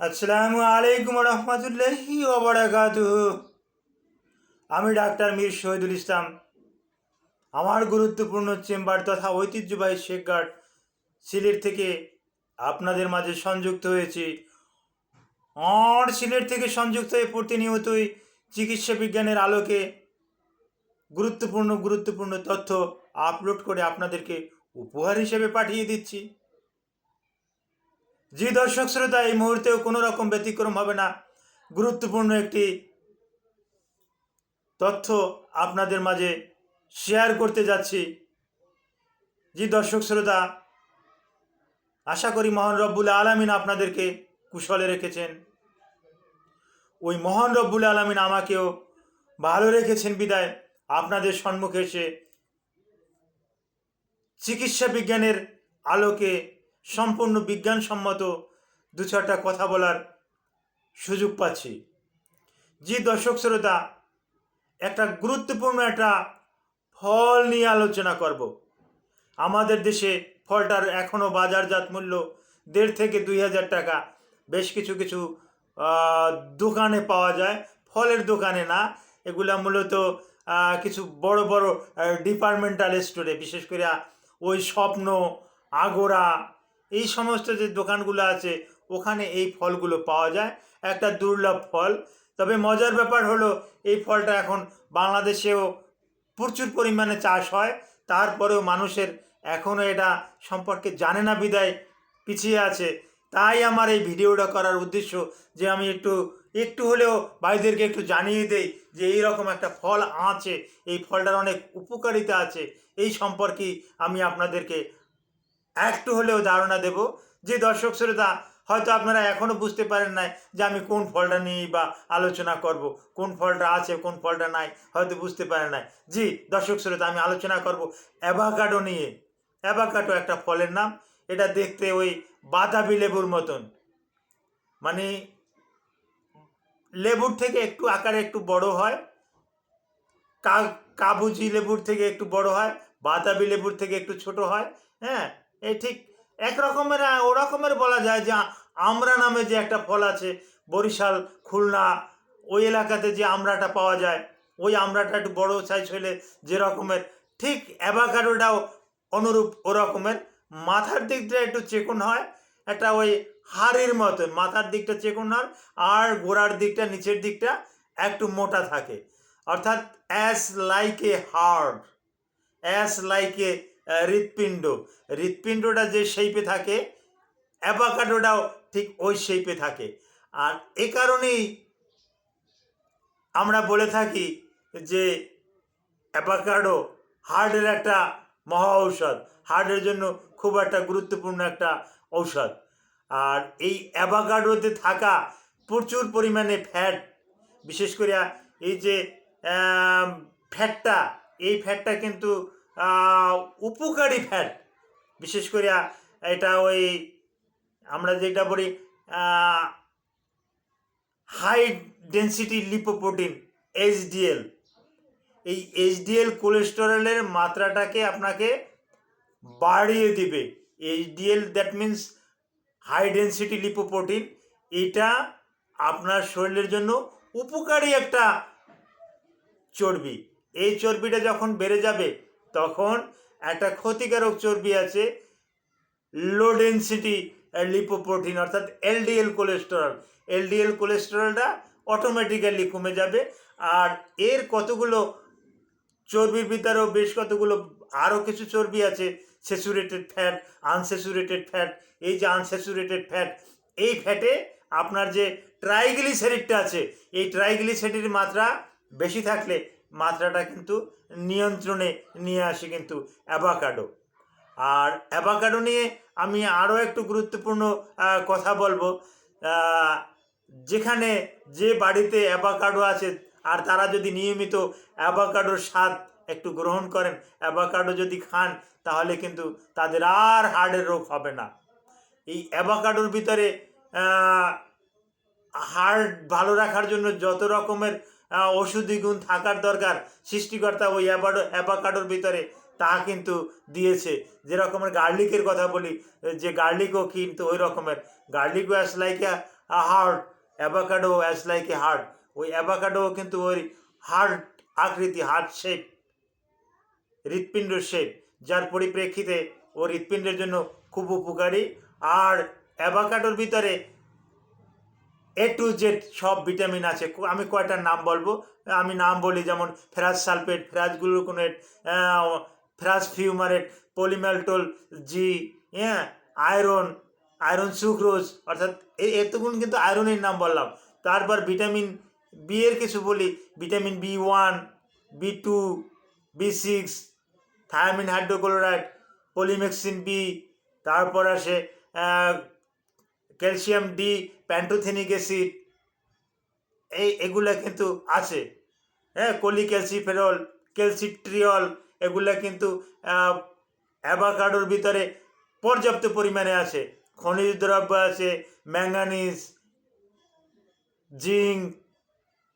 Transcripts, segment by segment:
আসসালামু আলাইকুম রহমতুল্লাহি আমি ডাক্তার মীর শহীদুল ইসলাম। আমার গুরুত্বপূর্ণ চেম্বার তথা ঐতিহ্যবাহী শেখঘাট সিলেট থেকে আপনাদের মাঝে সংযুক্ত হয়েছি। আর সিলেট থেকে সংযুক্ত হয়ে প্রতিনিয়তই চিকিৎসা বিজ্ঞানের আলোকে গুরুত্বপূর্ণ গুরুত্বপূর্ণ তথ্য আপলোড করে আপনাদেরকে উপহার হিসেবে পাঠিয়ে দিচ্ছি। জি দর্শক শ্রোতা, এই মুহূর্তেও কোনো রকম ব্যতিক্রম হবে না। গুরুত্বপূর্ণ একটি তথ্য আপনাদের মাঝে শেয়ার করতে যাচ্ছি। জি দর্শক শ্রোতা, আশা করি মহান রব্বুল আলামিন আপনাদেরকে কুশলে রেখেছেন। ওই মহান রব্বুল আলামিন আমাকেও ভালো রেখেছেন বিদায়। আপনাদের সম্মুখে এসে চিকিৎসা বিজ্ঞানের আলোকে সম্পূর্ণ বিজ্ঞানসম্মত দু চারটা কথা বলার সুযোগ পাচ্ছি। যে দর্শক শ্রোতা, একটা গুরুত্বপূর্ণ একটা ফল নিয়ে আলোচনা করব। আমাদের দেশে ফলটার এখনও বাজারজাত মূল্য দেড় থেকে দুই হাজার টাকা। বেশ কিছু কিছু দোকানে পাওয়া যায়। ফলের দোকানে না, এগুলা মূলত কিছু বড় বড় ডিপার্টমেন্টাল স্টোরে বিশেষ করে ওই স্বপ্ন, আগোরা এই সমস্ত যে দোকানগুলো আছে, ওখানে এই ফলগুলো পাওয়া যায়। একটা দুর্লভ ফল। তবে মজার ব্যাপার হলো, এই ফলটা এখন বাংলাদেশেও প্রচুর পরিমাণে চাষ হয়। তারপরেও মানুষের এখনও এটা সম্পর্কে জানে না, বিদায় পিছিয়ে আছে। তাই আমার এই ভিডিওটা করার উদ্দেশ্য যে আমি একটু একটু হলেও ভাইদেরকে একটু জানিয়ে দেই যে এই রকম একটা ফল আছে, এই ফলটার অনেক উপকারিতা আছে। এই সম্পর্কে আমি আপনাদেরকে একটু হলেও ধারণা দেব যে দর্শক শ্রোতা, হয়তো আপনারা এখনও বুঝতে পারেন নাই যে আমি কোন ফলটা নিয়ে বা আলোচনা করব। কোন ফলটা আছে, কোন ফলটা নাই, হয়তো বুঝতে পারেন নাই। জি, দর্শক শ্রোতা, আমি আলোচনা করব অ্যাভাকাডো নিয়ে। অ্যাভাকাডো একটা ফলের নাম, এটা দেখতে ওই বাতাবি লেবুর মতন। মানে লেবুর থেকে একটু আকারে একটু বড় হয় কাবুজি লেবুর থেকে একটু বড় হয় বাতাবি লেবুর থেকে একটু ছোট হয় হ্যাঁ? এই ঠিক এক রকমের আহ, ও রকমের বলা যায় যে আ- আমড়া নামে যে একটা ফল আছে বরিশাল খুলনা ওই এলাকাতে যে আমড়াটা পাওয়া যায় ওই আমড়াটা একটু বড় সাইজ হলে যে রকমের ঠিক অ্যাভাকাডোটাও অনুরূপ ও রকমের। মাথার দিকটা একটু চেকুন হয় একটা ওই হাড়ির মতো মাথার দিকটা চেকুন হয় আর গোড়ার দিকটা নিচের দিকটা একটু মোটা থাকে। অর্থাৎ as like a heart as like a হৃৎপিণ্ড। হৃৎপিণ্ডটা যে শেপে থাকে অ্যাভাকাডোটাও ঠিক ওই শেপে থাকে। আর এ কারণেই আমরা বলে থাকি যে অ্যাভাকাডো হার্টের একটা মহা ঔষধ। হার্টের জন্য খুব একটা গুরুত্বপূর্ণ একটা ঔষধ। আর এই অ্যাভাকাডোতে থাকা প্রচুর পরিমাণে ফ্যাট বিশেষ করে এই যে ফ্যাটটা এই ফ্যাটটা কিন্তু উপকারী ফ্যাট বিশেষ করে এটা ওই আমরা যেটা বলি হাই ডেন্সিটি লিপোপ্রোটিন এইচডিএল এই এইচডিএল কোলেস্টেরলের মাত্রাটাকে আপনাকে বাড়িয়ে দিবে। HDL that means high density lipoprotein এটা আপনার শরীরের জন্য উপকারী একটা চর্বি। এই চর্বিটা যখন বেড়ে যাবে তখন একটা ক্ষতিকারক চর্বি আছে লো ডেন্সিটি লিপোপ্রোটিন অর্থাৎ এলডিএল কোলেস্টেরল এলডিএল কোলেস্টেরলটা অটোমেটিক্যালি কমে যাবে আর এর কতগুলো চর্বির ভিতরেও বেশ কতগুলো আরও কিছু চর্বি আছে স্যাচুরেটেড ফ্যাট আনস্যাচুরেটেড ফ্যাট এই যে আনস্যাচুরেটেড ফ্যাট এই ফ্যাটে আপনার যে ট্রাইগ্লিসারিডটা আছে, এই ট্রাইগ্লিসারিডের মাত্রা বেশি থাকলে মাত্রাটা কিন্তু নিয়ন্ত্রণে নিয়ে আসে কিন্তু অ্যাভাকাডো। আর অ্যাভাকাডো নিয়ে আমি আরও একটু গুরুত্বপূর্ণ কথা বলব। যেখানে যে বাড়িতে অ্যাভাকাডো আছে, আর তারা যদি নিয়মিত অ্যাভাকাডোর স্বাদ একটু গ্রহণ করেন, অ্যাভাকাডো যদি খান, তাহলে কিন্তু তাদের আর হার্টের রোগ হবে না। এই অ্যাভাকাডোর ভিতরে হার্ট ভালো রাখার জন্য যত রকমের ওষুধি গুণ থাকার দরকার সৃষ্টিকর্তা ওই অ্যাভাডো অ্যাভাকাডোর ভিতরে। তা কিন্তু দিয়েছে। যে রকমের গার্লিকের কথা বলি, যে গার্লিকও কিন্তু ওই রকমের। গার্লিকও as like heart avocado as like a heart ওই অ্যাভাকাডো কিন্তু ওই হার্ট আকৃতি হার্ট শেপ হৃৎপিণ্ড শেপ যার পরিপ্রেক্ষিতে ও হৃৎপিণ্ডের জন্য খুব উপকারী। আর অ্যাভাকাডোর ভিতরে এ টু জেড সব ভিটামিন আছে। আমি কয়টার নাম বলব? আমি নাম বলি যেমন ferrous sulphate ferrous gluconate ferrous fumarate, polymaltose জি হ্যাঁ আয়রন আয়রন সুক্রোজ, অর্থাৎ এতগুলো কিন্তু আয়রনের নাম বললাম। তারপর ভিটামিন বি এর কিছু বলি। Vitamin B one B two B six thiamine hydrochloride polymyxin B তারপর আসে ক্যালসিয়াম ডি প্যান্টোথেনিক অ্যাসিড, এই এগুলো কিন্তু আছে। হ্যাঁ কলি ক্যালসিফেরল ক্যালসিট্রিয়ল এগুলা কিন্তু অ্যাভাকাডোর ভিতরে পর্যাপ্ত পরিমাণে আছে। খনিজ দ্রব্য আছে, ম্যাঙ্গানিজ, জিঙ্ক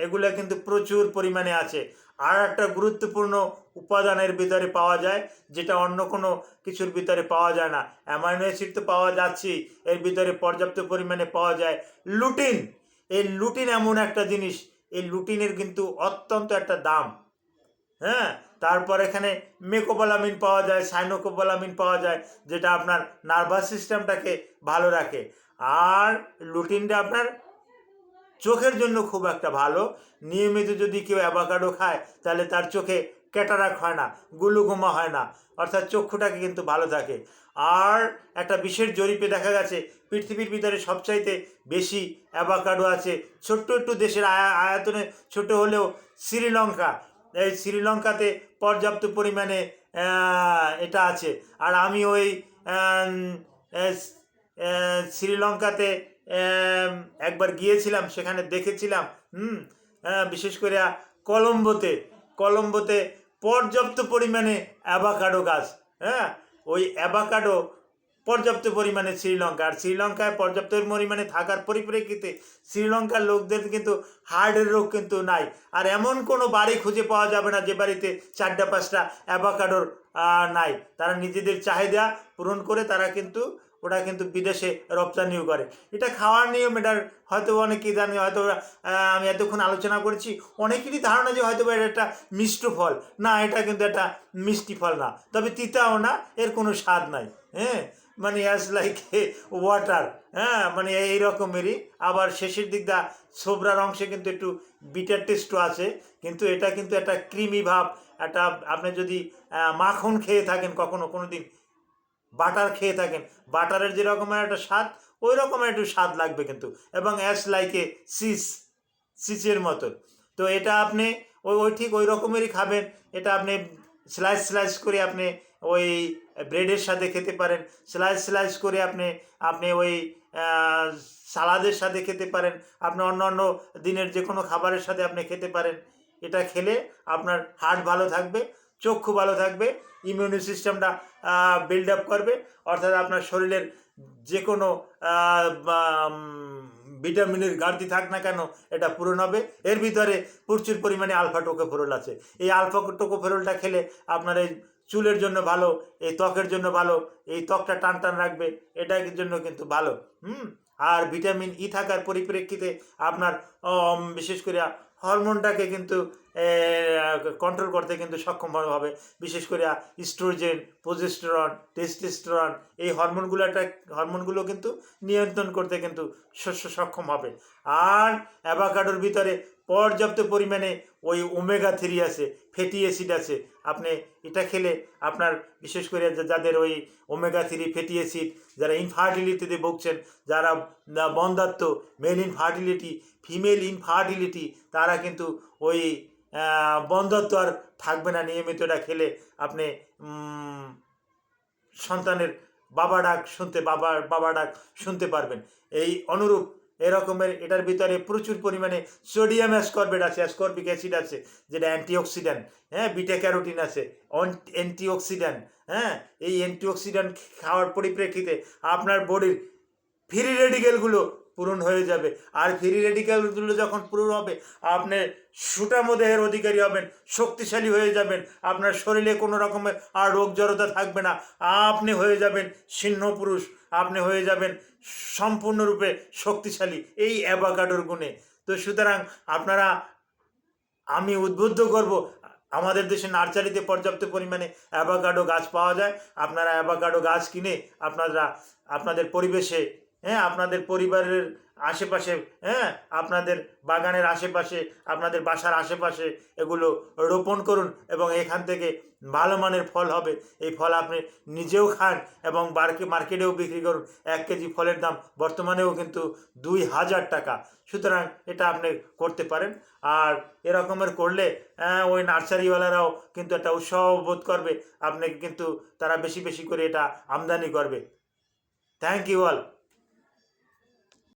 এগুলা কিন্তু প্রচুর পরিমাণে আছে। আর একটা গুরুত্বপূর্ণ উপাদানের ভিতরে পাওয়া যায়, যেটা অন্য কোনো কিছুর ভিতরে পাওয়া যায় না। অ্যামাইনো অ্যাসিড তো পাওয়া যাচ্ছেই এর ভিতরে পর্যাপ্ত পরিমাণে পাওয়া যায়। লুটিন, এই লুটিন এমন একটা জিনিস, এই লুটিনের কিন্তু অত্যন্ত একটা দাম। হ্যাঁ তারপর এখানে মেকোপোলামিন পাওয়া যায় সাইনোকোপোলামিন পাওয়া যায়, যেটা আপনার নার্ভাস সিস্টেমটাকে ভালো রাখে। আর লুটিনটা আপনার চোখের জন্য খুব একটা ভালো। নিয়মিত যদি কেউ অ্যাভাকাডো খায়, তাহলে তার চোখে ক্যাটারাক হয় না গুলুঘুমা হয় না, অর্থাৎ চক্ষুটাকে কিন্তু ভালো থাকে। আর একটা বিশেষ জরিপে দেখা গেছে, পৃথিবীর ভিতরে সবচাইতে বেশি অ্যাভাকাডো আছে, ছোট্ট একটু দেশের আয়া, আয়তনে, ছোট হলেও শ্রীলঙ্কা। এই শ্রীলঙ্কাতে পর্যাপ্ত পরিমাণে এটা আছে। আর আমি ওই শ্রীলঙ্কাতে একবার গিয়েছিলাম, সেখানে দেখেছিলাম, হুম বিশেষ করে কলম্বোতে কলম্বোতে পর্যাপ্ত পরিমাণে অ্যাভাকাডো গাছ হ্যাঁ? ওই অ্যাভাকাডো পর্যাপ্ত পরিমাণে শ্রীলঙ্কা, আর শ্রীলঙ্কায় পর্যাপ্ত পরিমাণে থাকার পরিপ্রেক্ষিতে শ্রীলঙ্কার লোকদের কিন্তু হার্টের রোগ কিন্তু নাই। আর এমন কোনো বাড়ি খুঁজে পাওয়া যাবে না যে বাড়িতে চারটা পাঁচটা অ্যাভাকাডোর নাই। তারা নিজেদের চাহিদা পূরণ করে তারা কিন্তু ওটা কিন্তু বিদেশে রপ্তানিও করে। এটা খাওয়ার নিয়ম, এটার হয়তো অনেকেই জানি হয়তো আমি এতক্ষণ আলোচনা করেছি, অনেকেরই ধারণা যে হয়তো এটা একটা মিষ্ট ফল। না, এটা কিন্তু একটা মিষ্টি ফল না। তবে তিতাও না এর কোনো স্বাদ নাই হ্যাঁ? মানে অ্যাজ লাইক ওয়াটার হ্যাঁ? মানে এই রকমেরই। আবার শেষের দিক দা ছোবরার অংশে কিন্তু একটু বিটার টেস্টও আছে, কিন্তু এটা কিন্তু একটা ক্রিমি ভাব, একটা, আপনি যদি মাখন খেয়ে থাকেন কখনো কোনো দিন বাটার খেয়ে থাকেন। বাটারের যে রকমের একটা স্বাদ, ওই রকমের একটু স্বাদ লাগবে কিন্তু। এবং অ্যাস লাইকে সিস সিসের মতো তো এটা আপনি ওই ওই ঠিক ওই রকমেরই খাবেন। এটা আপনি স্লাইস স্লাইস করে আপনি ওই ব্রেডের সাথে খেতে পারেন। স্লাইস স্লাইস করে আপনি আপনি ওই সালাদের সাথে খেতে পারেন। আপনি অন্য অন্য দিনের যে কোনো খাবারের সাথে আপনি খেতে পারেন। এটা খেলে আপনার হার্ট ভালো থাকবে, চক্ষু ভালো থাকবে। ইমিউনি সিস্টেমটা বিল্ড আপ করবে। অর্থাৎ আপনার শরীরের যে কোনো ভিটামিনের ঘাটতি থাক না কেন, এটা পূরণ হবে। এর ভিতরে প্রচুর পরিমাণে আলফা টোকোফেরল আছে। এই আলফা টোকোফেরলটা খেলে আপনার এই চুলের জন্য ভালো, এই ত্বকের জন্য ভালো, এই ত্বকটা টান টান রাখবে, এটার জন্য কিন্তু ভালো। হুম? আর ভিটামিন ই থাকার পরিপ্রেক্ষিতে আপনার বিশেষ করে হরমোনটাকে কিন্তু কন্ট্রোল করতে কিন্তু সক্ষম হবে। বিশেষ করে স্ট্রোজেন প্রোজেস্টেরন টেস্টোস্টেরন এই হরমোনগুলোটা হরমোনগুলো কিন্তু নিয়ন্ত্রণ করতে কিন্তু সক্ষম হবে। আর অ্যাভাকাডোর ভিতরে পর্যাপ্ত পরিমাণে ওই ওমেগা থ্রি আছে ফ্যাটি অ্যাসিড আছে। আপনি এটা খেলে আপনার বিশেষ করে যাদের ওই ওমেগা থ্রি ফ্যাটি অ্যাসিড যারা ইনফার্টিলিটিতে ভুগছেন যারা বন্ধাত্ম মেল ইনফার্টিলিটি ফিমেল ইনফার্টিলিটি তারা কিন্তু ওই আহ, বন্ধাত্ব আর থাকবে না। নিয়মিত এটা খেলে আপনি সন্তানের বাবা ডাক শুনতে বাবা বাবা ডাক শুনতে পারবেন। এই অনুরূপ এরকমের এটার ভিতরে প্রচুর পরিমাণে সোডিয়াম অ্যাসকর্বেট আছে, অ্যাসকর্বিক অ্যাসিড আছে, যেটা অ্যান্টিঅক্সিডেন্ট হ্যাঁ বিটা ক্যারোটিন আছে অ্যান্টিঅক্সিডেন্ট হ্যাঁ এই অ্যান্টিঅক্সিডেন্ট খাওয়ার পরিপ্রেক্ষিতে আপনার বডির ফ্রি রেডিকেলগুলো পূরণ হয়ে যাবে। আর ফ্রি রেডিক্যালগুলো যখন পূরণ হবে, আপনি সুটামো দেহের অধিকারী হবেন, শক্তিশালী হয়ে যাবেন, আপনার শরীরে কোনো রকমের আর রোগ জড়তা থাকবে না। আপনি হয়ে যাবেন সিংহ পুরুষ, আপনি হয়ে যাবেন সম্পূর্ণরূপে শক্তিশালী, এই অ্যাভাকাডোর গুণে। তো সুতরাং আপনারা, আমি উদ্বুদ্ধ করব, আমাদের দেশে নার্সারিতে পর্যাপ্ত পরিমাণে অ্যাভাকাডো গাছ পাওয়া যায়। আপনারা অ্যাভাকাডো গাছ কিনে আপনারা, আপনাদের পরিবেশে হ্যাঁ আপনাদের পরিবারের আশেপাশে হ্যাঁ আপনাদের বাগানের আশেপাশে আপনাদের বাসার আশেপাশে এগুলো রোপণ করুন এবং এখান থেকে ভালো মানের ফল হবে। এই ফল আপনি নিজেও খান এবং মার্কেটেও বিক্রি করুন। এক কেজি ফলের দাম বর্তমানেও কিন্তু দুই হাজার টাকা। সুতরাং এটা আপনি করতে পারেন। আর এরকমের করলে হ্যাঁ, ওই নার্সারিওয়ালারাও কিন্তু একটা উৎসাহ বোধ করবে। আপনাকে কিন্তু তারা বেশি বেশি করে এটা আমদানি করবে। Thank you all